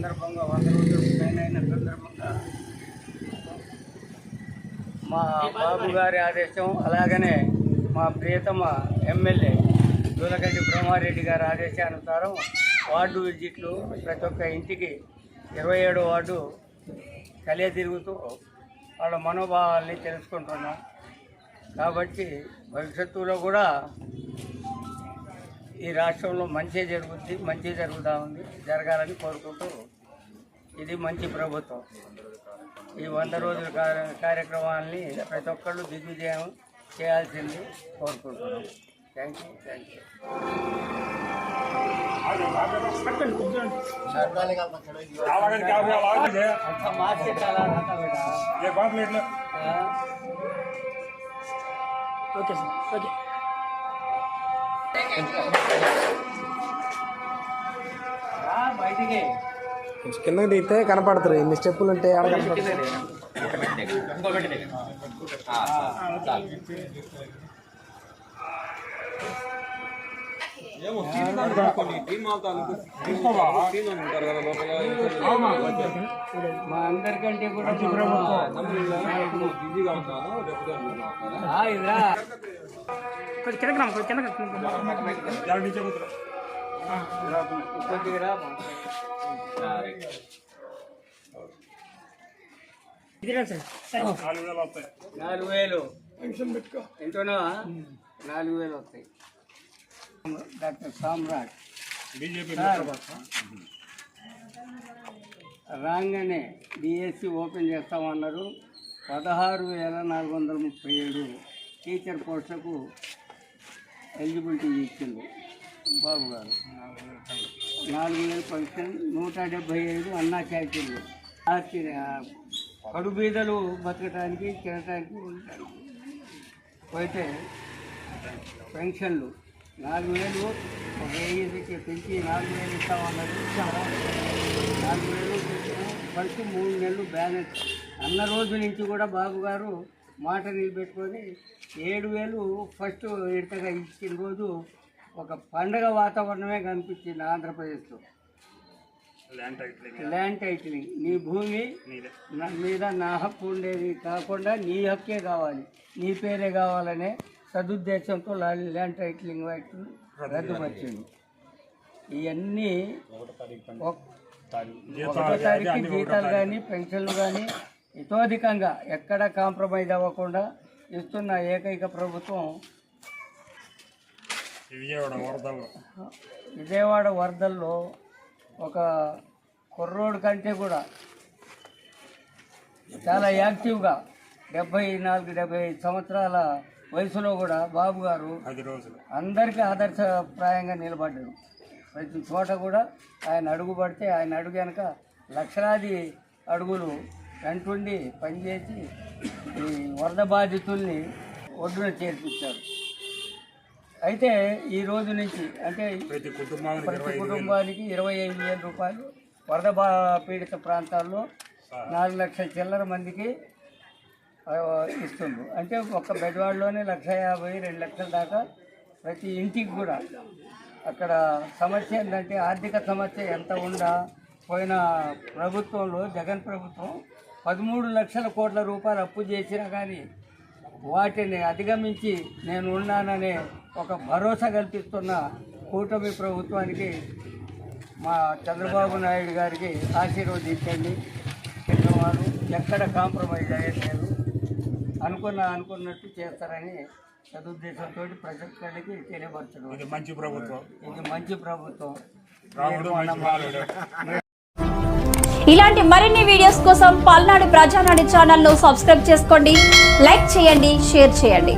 సందర్భంగా వంద రోజులు పైన అయిన సందర్భంగా మా బాబు గారి ఆదేశం అలాగనే మా ప్రియతమ ఎమ్మెల్యే దూలగడ్డి బ్రహ్మారెడ్డి గారి ఆదేశానుసారం వార్డు విజిట్లు ప్రతి ఒక్క ఇంటికి ఇరవై ఏడో వార్డు కలియ తిరుగుతూ వాళ్ళ మనోభావాల్ని తెలుసుకుంటున్నాం. కాబట్టి భవిష్యత్తులో కూడా ఈ రాష్ట్రంలో మంచి జరుగుద్ది మంచి జరుగుతూ ఉంది జరగాలని కోరుకుంటూ ఇది మంచి ప్రభుత్వం. ఈ వంద రోజుల కార్యక్రమాన్ని ప్రతి ఒక్కళ్ళు దిగ్విజయం చేయాల్సింది కోరుకుంటున్నాం. Thank you thank you okay sir okay. కిందకి దిగితే కనపడతారు ఎన్ని స్టెప్పులు ఉంటే ఆడ కనపడతారు మా అందరికంటే కూడా ఆ, ఇదిరా కొంచెం కిందకి రా కొంచెం కిందకి కొద్దిగా నాలుగు వేలు ఎంతోనా నాలుగు వేలు వస్తాయి డాక్టర్ సామ్రాట్. రాగానే డిఎస్సి ఓపెన్ చేస్తామన్నారు. పదహారు వేల నాలుగు వందల ముప్పై ఏడు టీచర్ పోస్టులకు ఎలిజిబిలిటీ ఇచ్చింది బాబు గారు. నాలుగు వేల పెన్షన్ నూట డెబ్భై ఐదు అన్నా క్యాటీలు కడు బీదలు బతకటానికి తినటానికి ఉండటానికి పోతే పెన్షన్లు నాలుగు వేలు ఒక వెయ్యికి పెంచి నాలుగు వేలు ఇస్తామన్నారు ఇచ్చారా నాలుగు వేలు కలిసి మూడు నెలలు బ్యాలెన్స్. అన్న రోజు నుంచి కూడా బాబు గారు మాట నిలబెట్టుకొని ఏడు వేలు ఫస్ట్ విడతగా ఇచ్చిన రోజు ఒక పండగ వాతావరణమే కనిపించింది ఆంధ్రప్రదేశ్లో. ల్యాండ్ టైటిలింగ్ నీ భూమి నా మీద నా హక్కు ఉండేది కాకుండా నీ హక్కే కావాలి. నీ పేరే కావాలనే సదుద్దేశంతో ల్యాండ్ టైటిలింగ్ యాక్ట్ రద్దుపరిచింది. ఇవన్నీ ఒక్- ఒకటో తారీఖు జీతాలు కానీ పెన్షన్లు కానీ ఇతోధికంగా ఎక్కడ కాంప్రమైజ్ అవ్వకుండా ఇస్తున్న ఏకైక ప్రభుత్వం విజయవాడ వరదల్లో ఒక కుర్రోడు కంటే కూడా చాలా యాక్టివ్గా డెబ్బై నాలుగు డెబ్బై ఐదు సంవత్సరాల వయసులో కూడా బాబు గారు అందరికీ ఆదర్శప్రాయంగా నిలబడ్డారు ప్రతి చోట కూడా ఆయన అడుగు పడితే ఆయన అడుగు వెనక లక్షలాది అడుగులు వెంటుండి పనిచేసి ఈ వరద బాధితుల్ని ఒడ్డున చేర్పించారు. అయితే ఈ రోజు నుంచి అంటే ప్రతి కుటుంబానికి ఇరవై ఐదు వేల. రూపాయలు వరద బా పీడిత ప్రాంతాల్లో నాలుగు లక్షల చిల్లర మందికి ఇస్తుంది. ఇస్తుండ్రు అంటే ఒక బెడ్వాడ్లోనే లక్ష యాభై రెండు లక్షల దాకా ప్రతి ఇంటికి కూడా. అక్కడ సమస్య ఏంటంటే ఆర్థిక సమస్య ఎంత ఉందా పోయిన ప్రభుత్వంలో జగన్ ప్రభుత్వం పదమూడు లక్షల కోట్ల రూపాయలు అప్పు చేసినా కానీ వాటిని అధిగమించి నేను ఉన్నాననే ఒక భరోసా కల్పిస్తున్న కూటమి ప్రభుత్వానికి మా చంద్రబాబు నాయుడు గారికి ఆశీర్వదించండి. వారు ఎక్కడ కాంప్రమైజ్ అయ్యలేదు అనుకున్న అనుకున్నట్టు చేస్తారని సదుద్దేశంతో ప్రజలకి తెలియపరచడం. ఇది మంచి ప్రభుత్వం. ఇది మంచి ప్రభుత్వం. ఇలాంటి మరిన్ని వీడియోస్ కోసం పల్నాడు ప్రజానాడు ఛానల్ను సబ్స్క్రైబ్ చేసుకోండి లైక్ చేయండి షేర్ చేయండి.